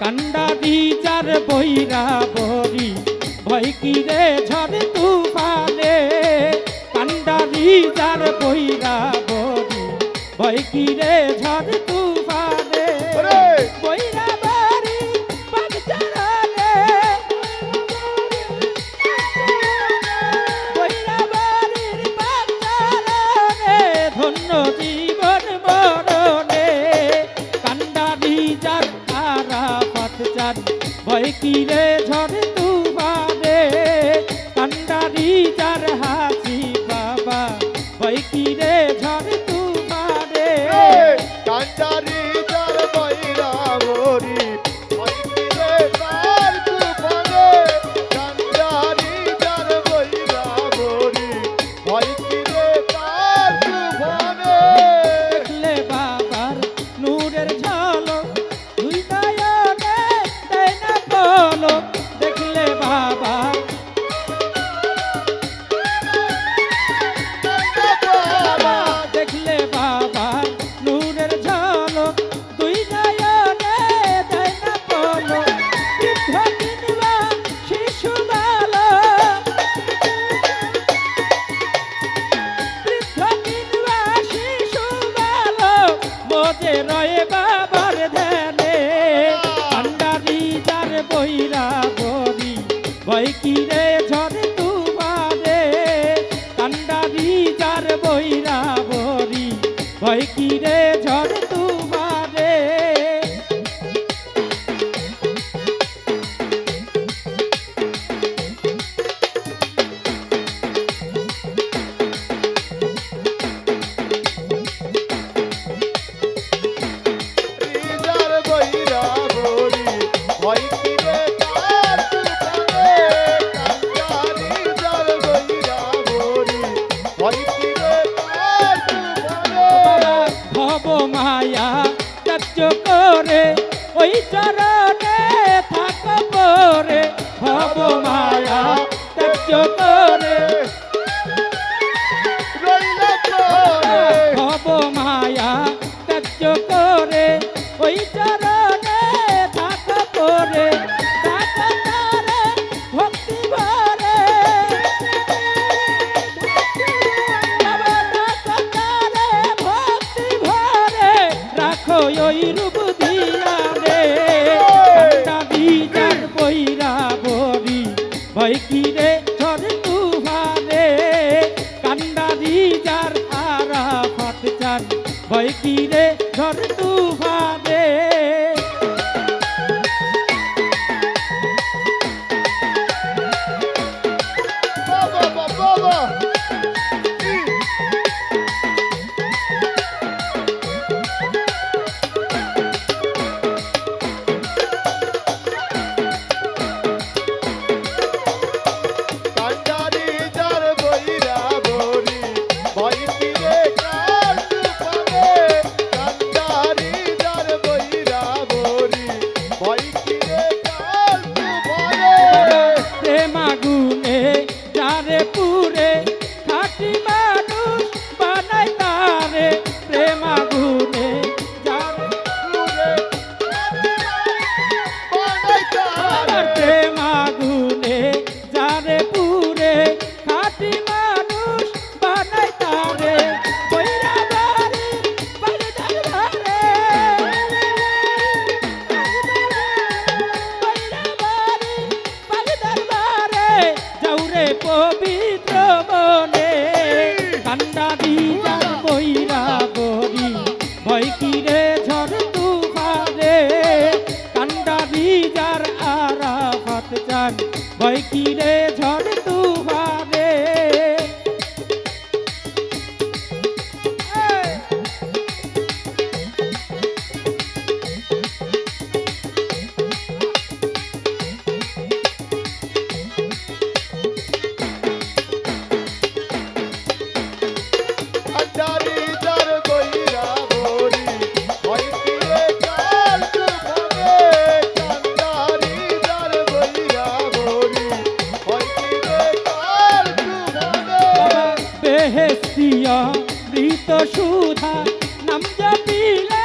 কান্ডারি যার বইরা বরি। ভয় কি রে ঝড় তুফানে? কান্ডারি যার বইরা বরি। ভয় কি রে ঝড় তু কি রে ঝরে vai ছায়া চাচ্য করে ওই চরণে থাকব রে। হব মায়া চাচ্য করে হয় কি কৃত সুধা নাম জপিলা